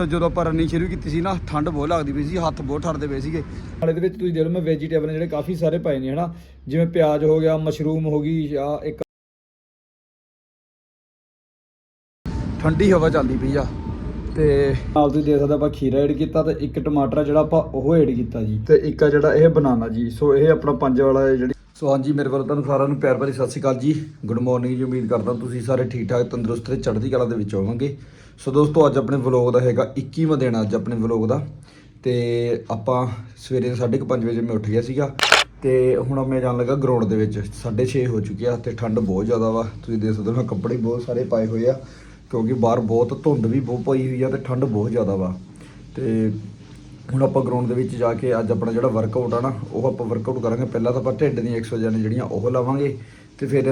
ਸੋ ਜਦੋਂ ਆਪਾਂ ਰਨਿੰਗ ਸ਼ੁਰੂ ਕੀਤੀ ਸੀ ਨਾ, ਠੰਡ ਬਹੁਤ ਲੱਗਦੀ ਪਈ ਸੀ, ਹੱਥ ਬਹੁਤ ਠਰਦੇ ਪਏ ਸੀਗੇ। ਨਾਲੇ ਦੇ ਵਿੱਚ ਤੁਸੀਂ ਦੇਖ ਲਓ, ਮੈਂ ਵੈਜੀਟੇਬਲ ਜਿਹੜੇ ਕਾਫੀ ਸਾਰੇ ਪਾਏ ਨੇ, ਹਨਾ? ਜਿਵੇਂ ਪਿਆਜ਼ ਹੋ ਗਿਆ ਮਸ਼ਰੂਮ ਹੋ ਗਈ, ਜਾਂ ਇੱਕ ਠੰਡੀ ਹਵਾ ਚੱਲਦੀ ਪਈ ਆ। ਤੇ ਨਾਲ ਤੁਸੀਂ ਦੇਖ ਸਕਦੇ ਆਪਾਂ ਖੀਰਾ ਐਡ ਕੀਤਾ ਤੇ ਇੱਕ ਟਮਾਟਰ ਆ ਜਿਹੜਾ ਆਪਾਂ ਉਹ ਐਡ ਕੀਤਾ ਜੀ। ਤੇ ਇੱਕ ਆ ਜਿਹੜਾ ਇਹ ਬਨਾਨਾ ਜੀ। ਸੋ ਇਹ ਆਪਣਾ ਪੰਜ ਵਾਲਾ ਜਿਹੜੀ ਸੋ ਹਾਂਜੀ, ਮੇਰੇ ਵੱਲੋਂ ਤੁਹਾਨੂੰ ਸਾਰਿਆਂ ਨੂੰ ਪਿਆਰ ਭਰੀ ਸਤਿ ਸ਼੍ਰੀ ਅਕਾਲ ਜੀ। ਗੁੱਡ ਮਾਰਨਿੰਗ ਜੀ, ਉਮੀਦ ਕਰਦਾ ਤੁਸੀਂ ਸਾਰੇ ਠੀਕ ਠਾਕ ਤੰਦਰੁਸਤ ਤੇ ਚੜ੍ਹਦੀ ਕਲਾ ਦੇ ਵਿੱਚ ਹੋਵੋਗੇ। ਸੋ ਦੋਸਤੋ, ਅੱਜ ਆਪਣੇ ਵਲੌਗ ਦਾ ਹੈਗਾ 21ਵਾਂ ਦਿਨ ਅੱਜ ਆਪਣੇ ਵਲੌਗ ਦਾ। ਤੇ ਆਪਾਂ ਸਵੇਰੇ 5:30 ਵਜੇ ਮੈਂ ਉੱਠ ਗਿਆ ਸੀਗਾ। ਤੇ ਹੁਣ ਮੈਂ ਜਾਣ ਲੱਗਾ ਗਰਾਊਂਡ ਦੇ ਵਿੱਚ। 6:30 ਹੋ ਚੁੱਕੀ ਆ ਤੇ ਠੰਡ ਬਹੁਤ ਜ਼ਿਆਦਾ ਵਾ। ਤੁਸੀਂ ਦੇਖ ਸਕਦੇ ਹੋ ਮੈਂ ਕੱਪੜੇ ਬਹੁਤ ਸਾਰੇ ਪਾਏ ਹੋਏ ਆ, ਕਿਉਂਕਿ ਬਾਹਰ ਬਹੁਤ ਧੁੰਦ ਵੀ ਬਹੁਤ ਪਈ ਹੋਈ ਆ ਤੇ ਠੰਡ ਬਹੁਤ ਜ਼ਿਆਦਾ ਵਾ। ਤੇ ਹੁਣ ਆਪਾਂ ਗਰਾਊਂਡ ਦੇ ਵਿੱਚ ਜਾ ਕੇ ਅੱਜ ਆਪਣਾ ਜਿਹੜਾ ਵਰਕਆਊਟ ਆ ਨਾ, ਉਹ ਆਪਾਂ ਵਰਕਆਊਟ ਕਰਾਂਗੇ। ਪਹਿਲਾਂ ਤਾਂ ਆਪਾਂ ਢਿੱਡ ਦੀਆਂ ਐਕਸਰਸਾਈਜ਼ਾਂ ਨੇ ਜਿਹੜੀਆਂ, ਉਹ ਲਾਵਾਂਗੇ। ਤੇ ਫਿਰ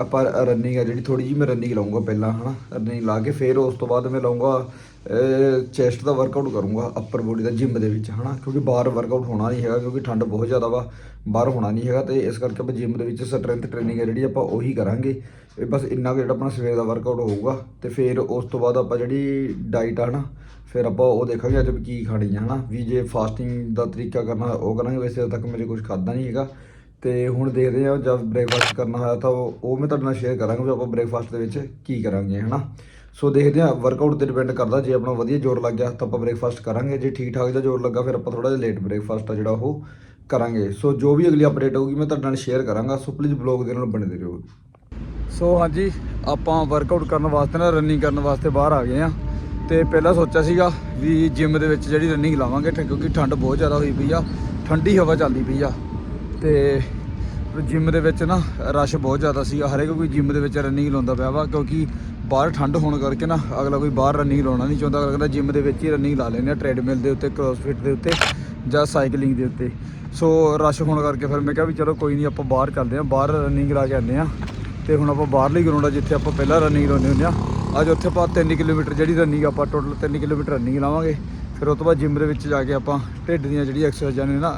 ਆਪਾਂ ਰਨਿੰਗ ਆ ਜਿਹੜੀ ਥੋੜੀ ਜੀ ਮੈਂ ਰਨਿੰਗ ਲਾਉਂਗਾ ਪਹਿਲਾਂ, ਹਨਾ? ਰਨਿੰਗ ਲਾ ਕੇ ਫਿਰ ਉਸ ਤੋਂ ਬਾਅਦ ਮੈਂ ਲਾਉਂਗਾ ਚੈਸਟ ਦਾ ਵਰਕਆਊਟ ਕਰੂੰਗਾ ਅੱਪਰ ਬੋਡੀ ਦਾ ਜਿਮ ਦੇ ਵਿੱਚ, ਹਨਾ? ਕਿਉਂਕਿ ਬਾਹਰ ਵਰਕਆਊਟ ਹੋਣਾ ਨਹੀਂ ਹੈਗਾ, ਕਿਉਂਕਿ ਠੰਡ ਬਹੁਤ ਜ਼ਿਆਦਾ ਵਾ, ਬਾਹਰ ਹੋਣਾ ਨਹੀਂ ਹੈਗਾ ਤੇ ਇਸ ਕਰਕੇ ਆਪਾਂ ਜਿਮ ਦੇ ਵਿੱਚ ਸਟਰੈਂਥ ਟ੍ਰੇਨਿੰਗ ਹੈ ਜਿਹੜੀ ਆਪਾਂ ਉਹੀ ਕਰਾਂਗੇ। ਇਹ ਬਸ ਇੰਨਾ ਕੁ ਜਿਹੜਾ ਆਪਣਾ ਸਵੇਰ ਦਾ ਵਰਕਆਊਟ ਹੋਊਗਾ ਤੇ ਫਿਰ ਉਸ ਤੋਂ ਬਾਅਦ ਆਪਾਂ ਜਿਹੜੀ ਡਾਈਟ ਆ, ਹਨਾ? ਫਿਰ ਆਪਾਂ ਉਹ ਦੇਖਾਂਗੇ ਅੱਜ ਵੀ ਕੀ ਖਾਣੀ ਹੈ ਹਨਾ? ਵੀ ਜੇ ਫਾਸਟਿੰਗ ਦਾ ਤਰੀਕਾ ਕਰਨਾ, ਉਹ ਕਰਾਂਗੇ, ਵੈਸੇ ਤੱਕ ਮੇਰੇ ਕੁਝ ਖਾਦਾ ਨਹੀਂ ਹੈਗਾ। ਤੇ ਹੁਣ ਦੇਖਦੇ ਹਾਂ ਜਦ ਬ੍ਰੇਕਫਾਸਟ ਕਰਨਾ ਹੋਇਆ ਤਾਂ ਉਹ ਮੈਂ ਤੁਹਾਡੇ ਨਾਲ ਸ਼ੇਅਰ ਕਰਾਂਗਾ ਵੀ ਆਪਾਂ ਬ੍ਰੇਕਫਾਸਟ ਦੇ ਵਿੱਚ ਕੀ ਕਰਾਂਗੇ, ਹਨਾ? ਸੋ ਦੇਖਦੇ ਹਾਂ ਵਰਕਆਊਟ ਤੇ ਡਿਪੈਂਡ ਕਰਦਾ, ਜੇ ਆਪਣਾ ਵਧੀਆ ਜ਼ੋਰ ਲੱਗ ਗਿਆ ਤਾਂ ਆਪਾਂ ਬ੍ਰੇਕਫਾਸਟ ਕਰਾਂਗੇ, ਜੇ ਠੀਕ ਠਾਕ ਜਿਹਾ ਜ਼ੋਰ ਲੱਗਾ ਫਿਰ ਆਪਾਂ ਥੋੜਾ ਜਿਹਾ ਲੇਟ ਬ੍ਰੇਕਫਾਸਟ ਆ ਜਿਹੜਾ ਉਹ ਕਰਾਂਗੇ। ਸੋ ਜੋ ਵੀ ਅਗਲੀ ਅਪਡੇਟ ਹੋਊਗੀ ਮੈਂ ਤੁਹਾਡੇ ਨਾਲ ਸ਼ੇਅਰ ਕਰਾਂਗਾ ਸੋ ਪਲੀਜ਼ ਬਲੌਗ ਦੇ ਨਾਲ ਬਣੇ ਰਹੋ। ਸੋ ਹਾਂਜੀ, ਆਪਾਂ ਵਰਕਆਊਟ ਕਰਨ ਵਾਸਤੇ ਨਾ ਰਨਿੰਗ ਕਰਨ ਵਾਸਤੇ ਬਾਹਰ ਆ ਗਏ ਆ ਤੇ ਪਹਿਲਾਂ ਸੋਚਿਆ ਸੀਗਾ ਵੀ ਜਿਮ ਦੇ ਵਿੱਚ ਜਿਹੜੀ ਰਨਿੰਗ ਲਾਵਾਂਗੇ, ਠ- ਕਿਉਂਕਿ ਠੰਡ ਬਹੁਤ ਜ਼ਿਆਦਾ ਹੋਈ ਪਈ ਆ, ਠੰਡੀ ਹਵਾ ਚੱਲਦੀ ਪਈ ਆ। ਤੇ ਜਿਮ ਦੇ ਵਿੱਚ ਨਾ ਰਸ਼ ਬਹੁਤ ਜ਼ਿਆਦਾ ਸੀਗਾ ਹਰੇਕ ਕੋਈ ਜਿਮ ਦੇ ਵਿੱਚ ਰਨਿੰਗ ਲਾਉਂਦਾ ਪਿਆ ਵਾ, ਕਿਉਂਕਿ ਬਾਹਰ ਠੰਡ ਹੋਣ ਕਰਕੇ ਨਾ ਅਗਲਾ ਕੋਈ ਬਾਹਰ ਰਨਿੰਗ ਲਾਉਣਾ ਨਹੀਂ ਚਾਹੁੰਦਾ। ਅਗਲਾ ਕਹਿੰਦਾ ਜਿਮ ਦੇ ਵਿੱਚ ਹੀ ਰਨਿੰਗ ਲਾ ਲੈਂਦੇ ਆ ਟ੍ਰੈਡਮਿਲ ਦੇ ਉੱਤੇ ਕ੍ਰੋਸਫਿਟ ਦੇ ਉੱਤੇ ਜਾਂ ਸਾਈਕਲਿੰਗ ਦੇ ਉੱਤੇ। ਸੋ ਰਸ਼ ਹੋਣ ਕਰਕੇ ਫਿਰ ਮੈਂ ਕਿਹਾ ਵੀ ਚਲੋ ਕੋਈ ਨਹੀਂ ਆਪਾਂ ਬਾਹਰ ਚੱਲਦੇ ਆ, ਬਾਹਰ ਰਨਿੰਗ ਲਾ ਕੇ ਆਉਂਦੇ ਆ। ਤੇ ਹੁਣ ਆਪਾਂ ਬਾਹਰਲੀ ਗਰਾਊਂਡ ਆ, ਜਿੱਥੇ ਆਪਾਂ ਪਹਿਲਾਂ ਰਨਿੰਗ ਲਾਉਂਦੇ ਹੁੰਦੇ ਆ। ਅੱਜ ਉੱਥੇ ਆਪਾਂ 3 ਕਿਲੋਮੀਟਰ ਜਿਹੜੀ ਰਨਿੰਗ ਆਪਾਂ ਟੋਟਲ 3 ਕਿਲੋਮੀਟਰ ਰਨਿੰਗ ਲਾਵਾਂਗੇ। ਫਿਰ ਉਸ ਤੋਂ ਬਾਅਦ ਜਿਮ ਦੇ ਵਿੱਚ ਜਾ ਕੇ ਆਪਾਂ ਢਿੱਡ ਦੀਆਂ ਜਿਹੜੀ ਐਕਸਰਸਾਈਜ਼ਾਂ ਨੇ ਨਾ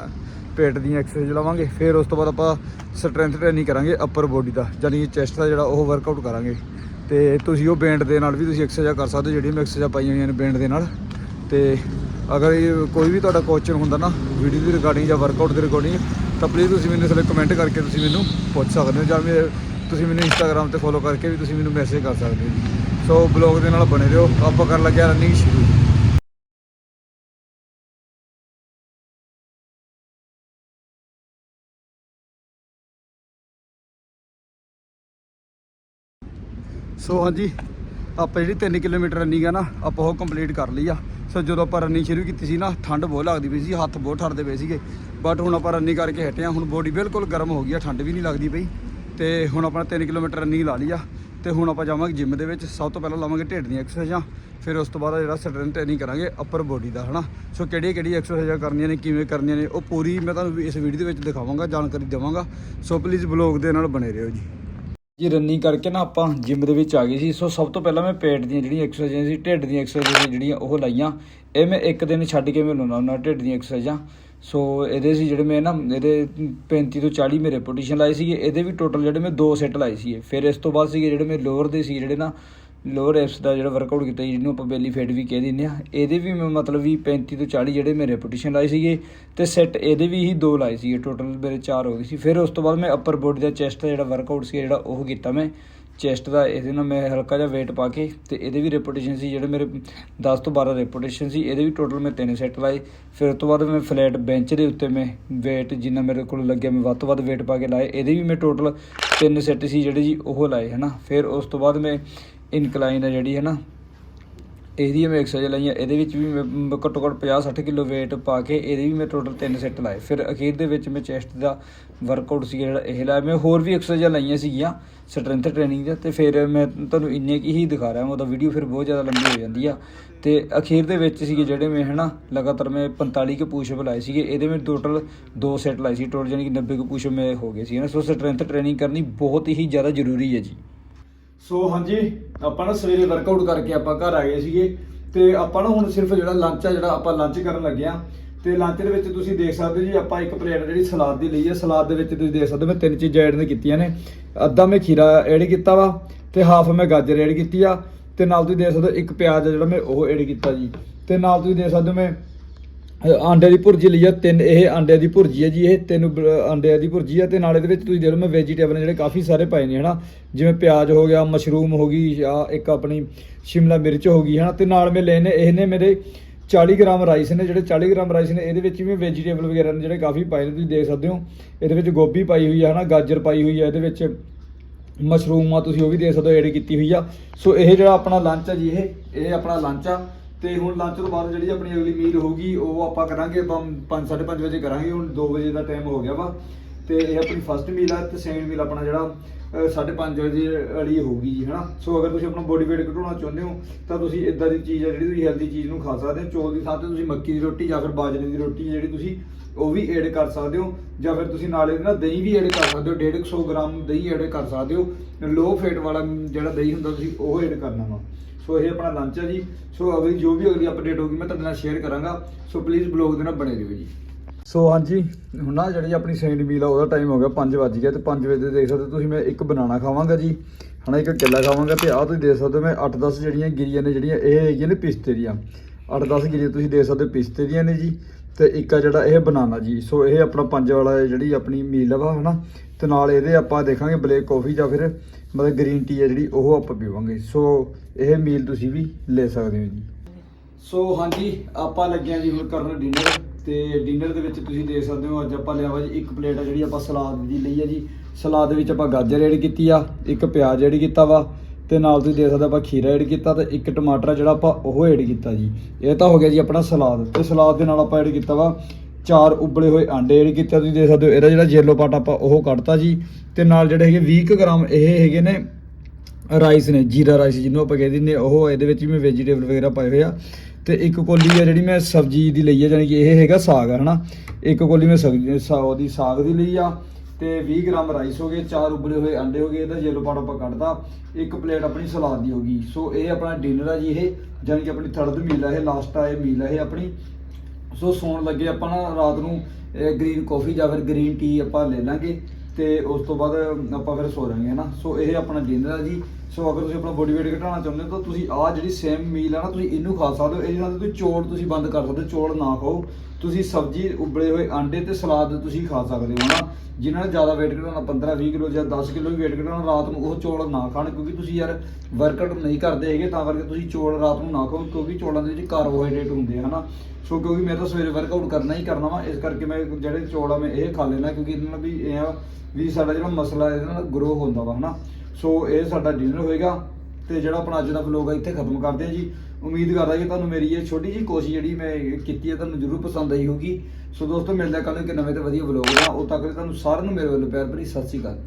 ਪੇਟ ਦੀਆਂ ਐਕਸਰਸਾਈਜ਼ ਲਵਾਂਗੇ, ਫਿਰ ਉਸ ਤੋਂ ਬਾਅਦ ਆਪਾਂ ਸਟਰੈਂਥ ਟ੍ਰੇਨਿੰਗ ਕਰਾਂਗੇ ਅੱਪਰ ਬੋਡੀ ਦਾ ਯਾਨੀ ਚੈਸਟ ਦਾ ਜਿਹੜਾ ਉਹ ਵਰਕਆਊਟ ਕਰਾਂਗੇ। ਤੇ ਤੁਸੀਂ ਉਹ ਬੈਂਡ ਦੇ ਨਾਲ ਵੀ ਤੁਸੀਂ ਐਕਸਰਸਾਈਜ਼ ਕਰ ਸਕਦੇ ਹੋ, ਜਿਹੜੀਆਂ ਮੈਂ ਐਕਸਰਸਾਈਜ਼ ਪਾਈਆਂ ਹੋਈਆਂ ਨੇ ਬੈਂਡ ਦੇ ਨਾਲ। ਤੇ ਅਗਰ ਕੋਈ ਵੀ ਤੁਹਾਡਾ ਕੁਐਸਚਨ ਹੁੰਦਾ ਨਾ ਵੀਡੀਓ ਦੀ ਰਿਗਾਰਡਿੰਗ ਜਾਂ ਵਰਕਆਊਟ ਦੇ ਰਿਗਾਰਡਿੰਗ ਤਾਂ ਪਲੀਜ਼ ਤੁਸੀਂ ਮੈਨੂੰ ਥੱਲੇ ਕਮੈਂਟ ਕਰਕੇ ਤੁਸੀਂ ਮੈਨੂੰ ਪੁੱਛ ਸਕਦੇ ਹੋ, ਜਾਂ ਮੇਰੇ ਤੁਸੀਂ ਮੈਨੂੰ ਇੰਸਟਾਗ੍ਰam ਤੇ ਫੋਲੋ ਕਰਕੇ ਵੀ ਤੁਸੀਂ ਮੈਨੂੰ ਮੈਸੇਜ ਕਰ ਸਕਦੇ ਹੋ। ਜੀ ਸੋ ਬਲੌਗ ਦੇ ਨਾਲ ਬਣੇ ਰਹੋ, ਆਪਾਂ ਕਰਨ ਲੱਗਿਆ ਰਨਿੰਗ ਸ਼ੁਰੂ। ਸੋ ਹਾਂਜੀ, ਆਪਾਂ ਜਿਹੜੀ 3 ਕਿਲੋਮੀਟਰ ਰਨਿੰਗ ਆ ਨਾ, ਆਪਾਂ ਉਹ ਕੰਪਲੀਟ ਕਰ ਲਈ ਆ। ਸੋ ਜਦੋਂ ਆਪਾਂ ਰਨਿੰਗ ਸ਼ੁਰੂ ਕੀਤੀ ਸੀ ਨਾ, ਠੰਡ ਬਹੁਤ ਲੱਗਦੀ ਪਈ ਸੀ, ਹੱਥ ਬਹੁਤ ਠਰਦੇ ਪਏ ਸੀਗੇ। ਬਟ ਹੁਣ ਆਪਾਂ ਰਨਿੰਗ ਕਰਕੇ ਹਟੇ ਆ, ਹੁਣ ਬੋਡੀ ਬਿਲਕੁਲ ਗਰਮ ਹੋ ਗਈ ਆ, ਠੰਡ ਵੀ ਨਹੀਂ ਲੱਗਦੀ ਪਈ। ਤੇ ਹੁਣ ਆਪਾਂ 3 ਕਿਲੋਮੀਟਰ ਰਨਿੰਗ ਲਾ ਲਈ ਆ। ਤੇ ਹੁਣ ਆਪਾਂ ਜਾਵਾਂਗੇ ਜਿਮ ਦੇ ਵਿੱਚ, ਸਭ ਤੋਂ ਪਹਿਲਾਂ ਲਾਵਾਂਗੇ ਢਿੱਡ ਦੀਆਂ ਐਕਸਰਸਾਈਜ਼ਾਂ ਫਿਰ ਉਸ ਤੋਂ ਬਾਅਦ ਜਿਹੜਾ ਸਟਰੈਂਥ ਟ੍ਰੇਨਿੰਗ ਕਰਾਂਗੇ ਅੱਪਰ ਬੋਡੀ ਦਾ, ਹਨਾ? ਸੋ ਕਿਹੜੀਆਂ ਕਿਹੜੀ ਐਕਸਰਸਾਈਜ਼ਾਂ ਕਰਨੀਆਂ ਨੇ, ਕਿਵੇਂ ਕਰਨੀਆਂ ਨੇ, ਉਹ ਪੂਰੀ ਮੈਂ ਤੁਹਾਨੂੰ ਇਸ ਵੀਡੀਓ ਦੇ ਵਿੱਚ ਦਿਖਾਵਾਂਗਾ, ਜਾਣਕਾਰੀ ਦੇਵਾਂਗਾ। ਸੋ ਪਲੀਜ਼ ਬਲੌਗ ਦੇ ਨਾਲ ਬਣੇ ਰਹੋ ਜੀ। ਜੀ ਰਨਿੰਗ ਕਰਕੇ ਨਾ ਆਪਾਂ ਜਿਮ ਦੇ ਵਿੱਚ ਆ ਗਏ ਸੀ। ਸੋ ਸਭ ਤੋਂ ਪਹਿਲਾਂ ਮੈਂ ਪੇਟ ਦੀਆਂ ਜਿਹੜੀਆਂ ਐਕਸਰਸਾਈਜ਼ਾਂ ਸੀ, ਢਿੱਡ ਦੀਆਂ ਐਕਸਰਸਾਈਜ਼ਾਂ ਜਿਹੜੀਆਂ ਉਹ ਲਾਈਆਂ। ਇਹ ਮੈਂ ਇੱਕ ਦਿਨ ਛੱਡ ਕੇ ਮੈਂ ਲਾਉਣਾ ਹੁੰਦਾ ਢਿੱਡ ਦੀਆਂ ਐਕਸਰਸਾਈਜ਼ਾਂ ਸੋ ਇਹਦੇ ਸੀ ਜਿਹੜੇ ਮੈਂ ਨਾ, ਇਹਦੇ 35 ਤੋਂ 40 ਮੇਰੇ ਰੈਪੀਟੀਸ਼ਨ ਲਾਏ ਸੀਗੇ। ਇਹਦੇ ਵੀ ਟੋਟਲ ਜਿਹੜੇ ਮੈਂ ਦੋ ਸੈੱਟ ਲਾਏ ਸੀਗੇ। ਫਿਰ ਇਸ ਤੋਂ ਬਾਅਦ ਸੀਗੇ ਜਿਹੜੇ ਮੈਂ ਲੋਅਰ ਦੇ ਸੀ, ਜਿਹੜੇ ਨਾ ਲੋਅਰ ਐਪਸ ਦਾ ਜਿਹੜਾ ਵਰਕਆਊਟ ਕੀਤਾ ਸੀ, ਜਿਹਨੂੰ ਆਪਾਂ ਬੈਲੀ ਫੇਟ ਵੀ ਕਹਿ ਦਿੰਦੇ ਆ ਇਹਦੇ ਵੀ ਮੈਂ ਮਤਲਬ ਵੀ 35 ਤੋਂ 40 ਜਿਹੜੇ ਮੈਂ ਰੈਪੀਟੀਸ਼ਨ ਲਾਏ ਸੀਗੇ ਤੇ ਸੈੱਟ ਇਹਦੇ ਵੀ ਹੀ ਦੋ ਲਾਏ ਸੀਗੇ ਟੋਟਲ ਮੇਰੇ ਚਾਰ ਹੋ ਗਏ ਸੀ। ਫਿਰ ਉਸ ਤੋਂ ਬਾਅਦ ਮੈਂ ਅੱਪਰ ਬੋਡੀ ਦਾ ਚੈਸਟ ਦਾ ਜਿਹੜਾ ਵਰਕਆਊਟ ਸੀ ਜਿਹੜਾ ਉਹ ਕੀਤਾ ਮੈਂ। ਚੈਸਟ ਦਾ ਇਹਦੇ ਨਾਲ ਮੈਂ ਹਲਕਾ ਜਿਹਾ weight ਪਾ ਕੇ ਤੇ ਇਹਦੇ ਵੀ ਰੈਪੀਟੀਸ਼ਨ ਸੀ ਜਿਹੜੇ ਮੇਰੇ 10 ਤੋਂ 12 ਰੈਪੀਟੀਸ਼ਨ ਸੀ ਇਹਦੇ ਵੀ ਟੋਟਲ ਮੈਂ ਤਿੰਨ ਸੈੱਟ ਲਾਏ। ਫਿਰ ਉਸ ਤੋਂ ਬਾਅਦ ਮੈਂ ਫਲੈਟ ਬੈਂਚ ਦੇ ਉੱਤੇ ਮੈਂ weight ਜਿੰਨਾ ਮੇਰੇ ਕੋਲ ਲੱਗਿਆ ਮੈਂ ਵੱਧ ਤੋਂ ਵੱਧ weight ਪਾ ਕੇ ਲਾਏ। ਇਹਦੇ ਵੀ ਮੈਂ ਟੋਟਲ ਤਿੰਨ ਸੈੱਟ ਸੀ ਜਿਹੜੇ ਜੀ ਉਹ ਲਾਏ ਹਨਾ। ਫਿਰ ਉਸ ਤੋਂ ਬਾਅਦ ਮੈਂ ਇਨਕਲਾਈਨ ਹੈ ਜਿਹੜੀ ਹੈ ਨਾ, ਇਹਦੀ ਮੈਂ ਐਕਸਰਸਾਈਜ਼ ਲਾਈਆਂ ਇਹਦੇ ਵਿੱਚ ਵੀ ਮੈਂ ਘੱਟੋ ਘੱਟ 50 60 ਕਿਲੋ weight ਪਾ ਕੇ ਇਹਦੇ ਵੀ ਮੈਂ ਟੋਟਲ ਤਿੰਨ ਸੈੱਟ ਲਾਏ। ਫਿਰ ਅਖੀਰ ਦੇ ਵਿੱਚ ਮੈਂ ਚੈਸਟ ਦਾ ਵਰਕਆਊਟ ਸੀ ਜਿਹੜਾ ਇਹ ਲਾਇਆ। ਮੈਂ ਹੋਰ ਵੀ ਐਕਸਰਸਾਈਜ਼ਾਂ ਲਾਈਆਂ ਸੀਗੀਆਂ ਸਟਰੈਂਥ ਟ੍ਰੇਨਿੰਗ ਦਾ ਤੇ ਫਿਰ ਮੈਂ ਤੁਹਾਨੂੰ ਇੰਨੇ ਕੀ ਹੀ ਦਿਖਾ ਰਿਹਾ ਮੈਂ ਉਹਦਾ ਵੀਡੀਓ ਫਿਰ ਬਹੁਤ ਜ਼ਿਆਦਾ ਲੰਬੀ ਹੋ ਜਾਂਦੀ ਆ। ਤੇ ਅਖੀਰ ਦੇ ਵਿੱਚ ਸੀਗੇ ਜਿਹੜੇ ਮੈਂ ਹਨਾ, ਲਗਾਤਾਰ ਮੈਂ 45 ਕੇ ਪੁਸ਼ਅਪ ਲਾਏ ਸੀਗੇ, ਇਹਦੇ ਵਿੱਚ ਟੋਟਲ ਦੋ ਸੈੱਟ ਲਾਏ ਸੀ ਟੋਟਲ ਯਾਨੀ ਕਿ 90 ਕੇ ਪੁਸ਼ਅਪ ਮੈਂ ਹੋ ਗਏ ਸੀ ਨਾ ਸੋ ਸਟਰੈਂਥ ਟ੍ਰੇਨਿੰਗ ਕਰਨੀ ਬਹੁਤ ਹੀ ਜ਼ਿਆਦਾ ਜ਼ਰੂਰੀ ਹੈ ਜੀ। ਸੋ ਹਾਂਜੀ, ਆਪਾਂ ਨਾ ਸਵੇਰੇ ਵਰਕਆਊਟ ਕਰਕੇ ਆਪਾਂ ਘਰ ਆ ਗਏ ਸੀਗੇ ਤੇ ਆਪਾਂ ਨਾ ਹੁਣ ਸਿਰਫ ਜਿਹੜਾ ਲੰਚ ਆ, ਜਿਹੜਾ ਆਪਾਂ ਲੰਚ ਕਰਨ ਲੱਗੇ ਆ, ਤੇ ਲੰਚ ਦੇ ਵਿੱਚ ਤੁਸੀਂ ਦੇਖ ਸਕਦੇ ਹੋ ਜੀ, ਆਪਾਂ ਇੱਕ ਪਲੇਟ ਜਿਹੜੀ ਸਲਾਦ ਦੀ ਲਈ ਹੈ ਸਲਾਦ ਦੇ ਵਿੱਚ ਤੁਸੀਂ ਦੇਖ ਸਕਦੇ ਹੋ, ਮੈਂ ਤਿੰਨ ਚੀਜ਼ਾਂ ਐਡ ਕੀਤੀਆਂ ਨੇ। ਅੱਧਾ ਮੈਂ ਖੀਰਾ ਐਡ ਕੀਤਾ ਵਾ ਤੇ ਹਾਫ ਮੈਂ ਗਾਜਰ ਐਡ ਕੀਤੀ ਆ, ਤੇ ਨਾਲ ਤੁਸੀਂ ਦੇਖ ਸਕਦੇ ਹੋ ਇੱਕ ਪਿਆਜ਼ ਆ ਜਿਹੜਾ ਮੈਂ ਉਹ ਐਡ ਕੀਤਾ ਜੀ। ਤੇ ਨਾਲ ਤੁਸੀਂ ਦੇਖ ਸਕਦੇ ਹੋ ਮੈਂ ਆਂਡੇ ਦੀ ਭੁਰਜੀ ਲਈ ਆ, ਤਿੰਨ, ਇਹ ਆਂਡਿਆਂ ਦੀ ਭੁਰਜੀ ਹੈ ਜੀ, ਇਹ ਤਿੰਨ ਬ- ਆਂਡਿਆਂ ਦੀ ਭੁਰਜੀ ਆ ਤੇ ਨਾਲ ਇਹਦੇ ਵਿੱਚ ਤੁਸੀਂ ਦੇਖ ਲਓ ਮੈਂ ਵੈਜੀਟੇਬਲ ਜਿਹੜੇ ਕਾਫੀ ਸਾਰੇ ਪਾਏ ਨੇ, ਹਨਾ? ਜਿਵੇਂ ਪਿਆਜ਼ ਹੋ ਗਿਆ, ਮਸ਼ਰੂਮ ਹੋ ਗਈ, ਜਾਂ ਇੱਕ ਆਪਣੀ ਸ਼ਿਮਲਾ ਮਿਰਚ ਹੋ ਗਈ, ਹਨਾ? ਤੇ ਨਾਲ ਮੈਂ ਲਏ ਨੇ, ਇਹ ਨੇ ਮੇਰੇ 40 ਗ੍ਰਾਮ ਰਾਈਸ ਨੇ, ਜਿਹੜੇ 40 ਗ੍ਰਾਮ ਰਾਈਸ ਨੇ, ਇਹਦੇ ਵਿੱਚ ਵੀ ਵੈਜੀਟੇਬਲ ਵਗੈਰਾ ਨੇ ਜਿਹੜੇ ਕਾਫੀ ਪਾਏ ਨੇ, ਤੁਸੀਂ ਦੇਖ ਸਕਦੇ ਹੋ। ਇਹਦੇ ਵਿੱਚ ਗੋਭੀ ਪਾਈ ਹੋਈ ਹੈ ਹਨਾ? ਗਾਜਰ ਪਾਈ ਹੋਈ ਹੈ ਇਹਦੇ ਵਿੱਚ ਮਸ਼ਰੂਮ ਆ, ਤੁਸੀਂ ਉਹ ਵੀ ਦੇਖ ਸਕਦੇ ਹੋ ਐਡ ਕੀਤੀ ਹੋਈ ਆ। ਸੋ ਇਹ ਜਿਹੜਾ ਆਪਣਾ ਲੰਚ ਆ ਜੀ, ਇਹ ਇਹ ਆਪਣਾ ਲੰਚ ਆ। ਤੇ ਹੁਣ ਲੰਚ ਤੋਂ ਬਾਅਦ ਜਿਹੜੀ ਆਪਣੀ ਅਗਲੀ ਮੀਲ ਹੋਊਗੀ, ਉਹ ਆਪਾਂ ਕਰਾਂਗੇ, ਆਪਾਂ 5:30 ਵਜੇ ਕਰਾਂਗੇ, ਹੁਣ 2 ਵਜੇ ਦਾ ਟਾਈਮ ਹੋ ਗਿਆ ਵਾ। ਤੇ ਇਹ ਆਪਣੀ ਫਸਟ ਮੀਲ ਆ, ਤੇ ਸੈਕੰਡ ਮੀਲ ਆਪਣਾ ਜਿਹੜਾ 5:30 ਵਜੇ ਵਾਲੀ ਹੋਊਗੀ ਜੀ, ਹਨਾ? ਸੋ ਅਗਰ ਤੁਸੀਂ ਆਪਣਾ ਬੋਡੀ weight ਘਟਾਉਣਾ ਚਾਹੁੰਦੇ ਹੋ, ਤਾਂ ਤੁਸੀਂ ਇਦਾਂ ਦੀ ਚੀਜ਼ ਆ ਜਿਹੜੀ ਤੁਸੀਂ ਹੈਲਦੀ ਚੀਜ਼ ਨੂੰ ਖਾ ਸਕਦੇ ਹੋ। ਚੌਲ ਦੀ ਥਾਂ ਤੇ ਤੁਸੀਂ ਮੱਕੀ ਦੀ ਰੋਟੀ ਜਾਂ ਫਿਰ ਬਾਜਰੇ ਦੀ ਰੋਟੀ ਜਿਹੜੀ ਤੁਸੀਂ ਉਹ ਵੀ ਐਡ ਕਰ ਸਕਦੇ ਹੋ, ਜਾਂ ਫਿਰ ਤੁਸੀਂ ਨਾਲ ਇਹਦੇ ਨਾਲ ਦਹੀਂ ਵੀ ਐਡ ਕਰ ਸਕਦੇ ਹੋ 150 ਗ੍ਰਾਮ ਦਹੀਂ ਐਡ ਕਰ ਸਕਦੇ ਹੋ ਲੋ ਫੇਟ ਵਾਲਾ ਜਿਹੜਾ ਦਹੀਂ ਹੁੰਦਾ ਤੁਸੀਂ ਉਹ ਐਡ ਕਰਨਾ ਵਾ। ਸੋ ਇਹ ਆਪਣਾ ਲੰਚ ਹੈ ਜੀ। ਸੋ ਅਗਲੀ ਜੋ ਵੀ ਅਗਲੀ ਅਪਡੇਟ ਹੋਗੀ ਮੈਂ ਤੁਹਾਡੇ ਨਾਲ ਸ਼ੇਅਰ ਕਰਾਂਗਾ। ਸੋ ਪਲੀਜ਼ ਬਲੌਗ ਦੇ ਨਾਲ ਬਣੇ ਰਹੋ ਜੀ। ਸੋ ਹਾਂਜੀ, ਹੁਣ ਨਾ ਜਿਹੜੀ ਆਪਣੀ ਸੈਂਡ ਮੀਲ ਆ, ਉਹਦਾ ਟਾਈਮ ਹੋ ਗਿਆ 5 ਵਜ ਗਿਆ, ਤੇ 5 ਵਜੇ ਦੇ ਦੇਖ ਸਕਦੇ ਹੋ ਤੁਸੀਂ, ਮੈਂ ਇੱਕ ਬਨਾਨਾ ਖਾਵਾਂਗਾ ਜੀ। ਹਣਾ ਇੱਕ ਕੇਲਾ ਖਾਵਾਂਗਾ, ਤੇ ਆਹ ਤੁਸੀਂ ਦੇਖ ਸਕਦੇ ਹੋ, ਮੈਂ 8-10 ਜਿਹੜੀਆਂ ਗਿਰੀਆਂ ਨੇ, ਜਿਹੜੀਆਂ ਇਹ ਹੈਗੀਆਂ ਨੇ ਪਿਸਤੇ ਦੀਆਂ। 8-10 ਗਿਰੀਆਂ ਤੁਸੀਂ ਦੇਖ ਸਕਦੇ ਹੋ, ਪਿਸਤੇ ਦੀਆਂ ਨੇ ਜੀ। ਤੇ ਇੱਕ ਆ ਜਿਹੜਾ ਇਹ ਬਨਾਨਾ ਜੀ। ਸੋ ਇਹ ਆਪਣਾ ਪੰਜ ਵਾਲਾ ਜਿਹੜੀ ਆਪਣੀ ਮੀਲ ਆ ਵਾ, ਹਨਾ? ਤੇ ਨਾਲ ਇਹਦੇ ਆਪਾਂ ਦੇਖਾਂਗੇ ਬਲੈਕ ਕਾਫੀ ਜਾਂ ਫਿਰ ਮਤਲਬ ਗ੍ਰੀਨ ਟੀ ਹੈ ਜਿਹੜੀ, ਉਹ ਆਪਾਂ ਪੀਵਾਂਗੇ। ਸੋ ਇਹ ਮੀਲ ਤੁਸੀਂ ਵੀ ਲੈ ਸਕਦੇ ਹੋ ਜੀ। ਸੋ ਹਾਂਜੀ, ਆਪਾਂ ਲੱਗਿਆ ਜੀ ਹੁਣ ਕਰਨ ਡਿਨਰ ਤੇ ਡਿਨਰ ਦੇ ਵਿੱਚ ਤੁਸੀਂ ਦੇਖ ਸਕਦੇ ਹੋ, ਅੱਜ ਆਪਾਂ ਲਿਆ ਵਾ ਜੀ ਇੱਕ ਪਲੇਟ ਆ ਜਿਹੜੀ ਆਪਾਂ ਸਲਾਦ ਦੀ ਲਈ ਆ ਜੀ। ਸਲਾਦ ਦੇ ਵਿੱਚ ਆਪਾਂ ਗਾਜਰ ਐਡ ਕੀਤੀ ਆ, ਇੱਕ ਪਿਆਜ਼ ਐਡ ਕੀਤਾ ਵਾ। ਤੇ ਨਾਲ ਤੁਸੀਂ ਦੇਖ ਸਕਦੇ ਹੋ ਆਪਾਂ ਖੀਰਾ ਐਡ ਕੀਤਾ ਤੇ ਇੱਕ ਟਮਾਟਰ ਆ ਜਿਹੜਾ ਆਪਾਂ ਉਹ ਐਡ ਕੀਤਾ ਜੀ। ਇਹ ਤਾਂ ਹੋ ਗਿਆ ਜੀ ਆਪਣਾ ਸਲਾਦ। ਤੇ ਸਲਾਦ ਦੇ ਨਾਲ ਆਪਾਂ ਐਡ ਕੀਤਾ ਵਾ ਚਾਰ ਉਬਲੇ ਹੋਏ ਆਂਡੇ ਐਡ ਕੀਤੇ ਤੁਸੀਂ ਦੇਖ ਸਕਦੇ ਹੋ ਇਹਦਾ ਜਿਹੜਾ ਯੈਲੋ ਪਾਟ ਆਪਾਂ ਉਹ ਕੱਢਤਾ ਜੀ। ਤੇ ਨਾਲ ਜਿਹੜੇ ਹੈਗੇ 20 ਕੁ ਗ੍ਰਾਮ ਇਹ ਹੈਗੇ ਨੇ ਰਾਈਸ ਨੇ ਜੀਰਾ ਰਾਈਸ ਜਿਹਨੂੰ ਆਪਾਂ ਕਹਿ ਦਿੰਦੇ ਹਾਂ, ਉਹ ਇਹਦੇ ਵਿੱਚ ਵੀ ਵੈਜੀਟੇਬਲ ਵਗੈਰਾ ਪਾਏ ਹੋਏ ਆ। ਤੇ ਇੱਕ ਕੋਲੀ ਆ ਜਿਹੜੀ ਮੈਂ ਸਬਜ਼ੀ ਦੀ ਲਈ ਆ ਜਾਨੀ ਕਿ ਇਹ ਹੈਗਾ ਸਾਗ ਹੈ ਹਨਾ? ਇੱਕ ਕੋਲੀ ਮੈਂ ਸਬਜ਼ੀ ਸਾ- ਉਹਦੀ ਸਾਗ ਦੀ ਲਈ ਆ। ਤੇ 20 ਗ੍ਰਾਮ ਰਾਈਸ ਹੋ ਗਏ, ਚਾਰ ਉਬਲੇ ਹੋਏ ਅੰਡੇ ਹੋ ਗਏ ਇਹਦਾ ਯੈਲੋ ਪਾਰਟ ਆਪਾਂ ਕੱਢਦਾ ਇੱਕ ਪਲੇਟ ਆਪਣੀ ਸਲਾਦ ਦੀ ਹੋ ਗਈ। ਸੋ ਇਹ ਆਪਣਾ ਡਿਨਰ ਆ ਜੀ ਇਹ ਜਾਨੀ ਕਿ ਆਪਣੀ ਥਰਡ ਮੀਲ ਆ ਇਹ ਲਾਸਟ ਆ ਇਹ ਮੀਲ ਆ ਇਹ ਆਪਣੀ। ਸੋ ਸੌਣ ਲੱਗੇ ਆਪਾਂ ਨਾ ਰਾਤ ਨੂੰ ਗ੍ਰੀਨ ਕਾਫੀ ਜਾਂ ਫਿਰ ਗ੍ਰੀਨ ਟੀ ਆਪਾਂ ਲੈ ਲਾਂਗੇ ਤੇ ਉਸ ਤੋਂ ਬਾਅਦ ਆਪਾਂ ਫਿਰ ਸੋ ਜਾਾਂਗੇ ਹਨਾ ਸੋ ਇਹ ਆਪਣਾ ਡਿਨਰ ਆ ਜੀ। ਸੋ ਅਗਰ ਤੁਸੀਂ ਆਪਣਾ ਬੋਡੀ weight ਘਟਾਉਣਾ ਚਾਹੁੰਦੇ ਹੋ, ਤਾਂ ਤੁਸੀਂ ਆਹ ਜਿਹੜੀ ਸੇਮ ਮੀਲ ਆ ਨਾ, ਤੁਸੀਂ ਇਹਨੂੰ ਖਾ ਸਕਦੇ ਹੋ। ਇਹਦੇ ਨਾਲ ਤੁਸੀਂ ਚੌਲ ਤੁਸੀਂ ਬੰਦ ਕਰ ਸਕਦੇ ਹੋ, ਚੌਲ ਨਾ ਖਾਓ। ਤੁਸੀਂ ਸਬਜ਼ੀ ਉਬਲੇ ਹੋਏ ਆਂਡੇ ਤੇ ਸਲਾਦ ਤੁਸੀਂ ਖਾ ਸਕਦੇ ਹੋ ਨਾ ਜਿਨ੍ਹਾਂ ਨੇ ਜ਼ਿਆਦਾ weight ਘਟਾਉਣਾ 15 20 ਕਿਲੋ ਜਾਂ 10 ਕਿਲੋ ਵੀ weight ਘਟਾਉਣਾ, ਰਾਤ ਨੂੰ ਉਹ ਚੌਲ ਨਾ ਖਾਣ, ਕਿਉਂਕਿ ਤੁਸੀਂ ਯਾਰ ਵਰਕਆਊਟ ਨਹੀਂ ਕਰਦੇ ਹੈਗੇ, ਤਾਂ ਕਰਕੇ ਤੁਸੀਂ ਚੌਲ ਰਾਤ ਨੂੰ ਨਾ ਖਾਓ, ਕਿਉਂਕਿ ਚੌਲਾਂ ਦੇ ਵਿੱਚ ਕਾਰਬੋਹਾਈਡਰੇਟ ਹੁੰਦੇ ਆ, ਹਨਾ? ਸੋ ਕਿਉਂਕਿ ਮੈਂ ਤਾਂ ਸਵੇਰੇ ਵਰਕਆਊਟ ਕਰਨਾ ਹੀ ਕਰਨਾ ਵਾ, ਇਸ ਕਰਕੇ ਮੈਂ ਜਿਹੜੇ ਚੌਲ ਆ ਮੈਂ ਇਹ ਖਾ ਲੈਣਾ ਕਿਉਂਕਿ ਇਹਨਾਂ ਨਾਲ ਵੀ ਇਹ ਆ ਵੀ ਸਾਡਾ ਜਿਹੜਾ ਮਸਲਾ ਇਹਦੇ ਨਾਲ ਗਰੋ ਹੁੰਦਾ ਵਾ, ਹਨਾ? ਸੋ ਇਹ ਸਾਡਾ ਡਿਨਰ ਹੋਏਗਾ ਤੇ ਜਿਹੜਾ ਆਪਣਾ ਅੱਜ ਦਾ ਵਲੋਗ ਆ, ਇੱਥੇ ਖਤਮ ਕਰਦੇ ਆ ਜੀ। ਉਮੀਦ ਕਰਦਾ ਕਿ ਤੁਹਾਨੂੰ ਮੇਰੀ ਇਹ ਛੋਟੀ ਜਿਹੀ ਕੋਸ਼ਿਸ਼ ਜਿਹੜੀ ਮੈਂ ਕੀਤੀ ਹੈ, ਤੁਹਾਨੂੰ ਜ਼ਰੂਰ ਪਸੰਦ ਆਈ ਹੋਊਗੀ। ਸੋ ਦੋਸਤੋ, ਮਿਲਦੇ ਆ ਕੱਲ੍ਹ ਨੂੰ ਇੱਕ ਨਵੇਂ ਤੇ ਵਧੀਆ ਵਲੋਗ ਨਾਲ। ਉਹ ਤੱਕ ਤੁਹਾਨੂੰ ਸਾਰਿਆਂ ਨੂੰ ਮੇਰੇ ਵੱਲੋਂ ਪਿਆਰ ਭਰੀ ਸਤਿ ਸ਼੍ਰੀ ਅਕਾਲ।